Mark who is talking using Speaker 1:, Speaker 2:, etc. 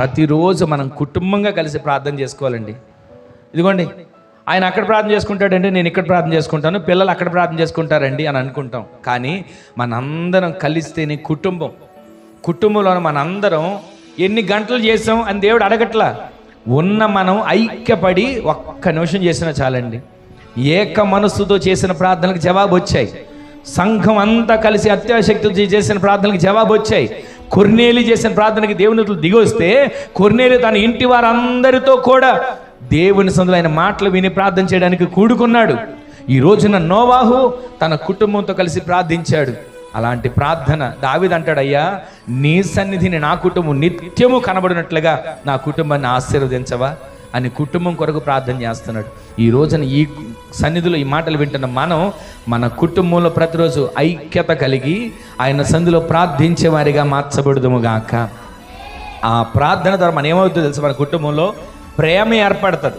Speaker 1: ప్రతిరోజు మనం కుటుంబంగా కలిసి ప్రార్థన చేసుకోవాలండి. ఇదిగోండి ఆయన అక్కడ ప్రార్థన చేసుకుంటాడండి నేను ఇక్కడ ప్రార్థన చేసుకుంటాను పిల్లలు అక్కడ ప్రార్థన చేసుకుంటారండి అని అనుకుంటాం. కానీ మనందరం కలిస్తేనే కుటుంబం. కుటుంబంలో మనందరం ఎన్ని గంటలు చేసాం అని దేవుడు అడగట్లా? ఉన్న మనం ఐక్యపడి ఒక్క నిమిషం చేసినా చాలండి. ఏక మనస్సుతో చేసిన ప్రార్థనలకు జవాబు వచ్చాయి సంఘం అంతా కలిసి అత్యాశక్తితో చేసిన ప్రార్థనలకు జవాబు వచ్చాయి కొర్నేలి చేసిన ప్రార్థనకి దేవునితులు దిగొస్తే కొర్నేలి తన ఇంటి వారందరితో కూడా దేవుని సందులో ఆయన మాటలు విని ప్రార్థన చేయడానికి కూడుకున్నాడు. ఈ రోజున నోవాహు తన కుటుంబంతో కలిసి ప్రార్థించాడు. అలాంటి ప్రార్థన దావిదంటాడయ్యా నీ సన్నిధిని నా కుటుంబం నిత్యము కనబడినట్లుగా నా కుటుంబాన్ని ఆశీర్వదించవా? అని కుటుంబం కొరకు ప్రార్థన చేస్తున్నాడు. ఈ రోజున ఈ సన్నిధిలో ఈ మాటలు వింటున్న మనం మన కుటుంబంలో ప్రతిరోజు ఐక్యత కలిగి ఆయన సంధిలో ప్రార్థించే వారిగా మార్చబడుదుము గాక. ఆ ప్రార్థన ద్వారా మనం ఏమవుతుందో తెలుసు? మన కుటుంబంలో ప్రేమ ఏర్పడుతుంది.